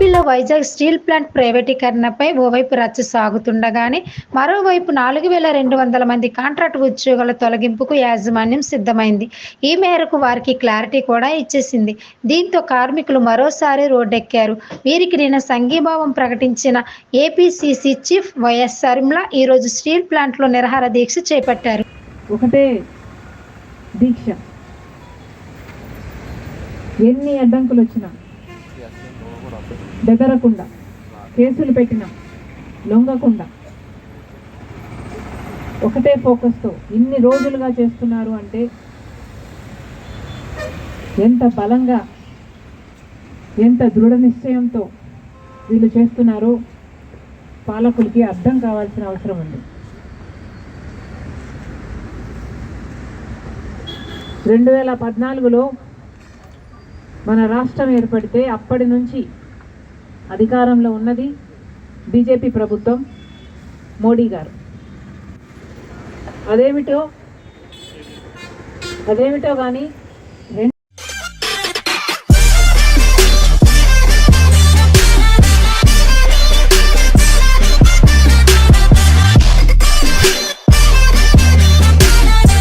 ఏపీలో Vizag steel plant ప్రైవేటీకరణపై ఓవైపు రచ్చ సాగుతుండగానే మరోవైపు నాలుగు వేల రెండు వందల మంది కాంట్రాక్ట్ ఉద్యోగుల తొలగింపుకు యాజమాన్యం సిద్ధమైంది. ఈ మేరకు వారికి క్లారిటీ కూడా ఇచ్చేసింది. దీంతో కార్మికులు మరోసారి రోడ్డెక్కారు. వీరికి నిన్న సంఘీభావం ప్రకటించిన ఏపీసీసీ చీఫ్ వైఎస్ షర్మిల ఈరోజు స్టీల్ ప్లాంట్లో నిరహార దీక్ష చేపట్టారు. ఒకటే దీక్ష. ఎన్ని అడ్డంకులు వచ్చినా బెదరకుండా కేసులు పెట్టినా లొంగకుండా. ఒకటే ఫోకస్తో ఇన్ని రోజులుగా చేస్తున్నారు అంటే ఎంత బలంగా ఎంత దృఢ నిశ్చయంతో వీళ్ళు చేస్తున్నారో పాలకులకి అర్థం కావాల్సిన అవసరం ఉంది. రెండు వేల పద్నాలుగులో మన రాష్ట్రం ఏర్పడితే అప్పటి నుంచి అధికారంలో ఉన్నది బీజేపీ ప్రభుత్వం మోడీ గారు. అదేమిటో అదేమిటో కానీ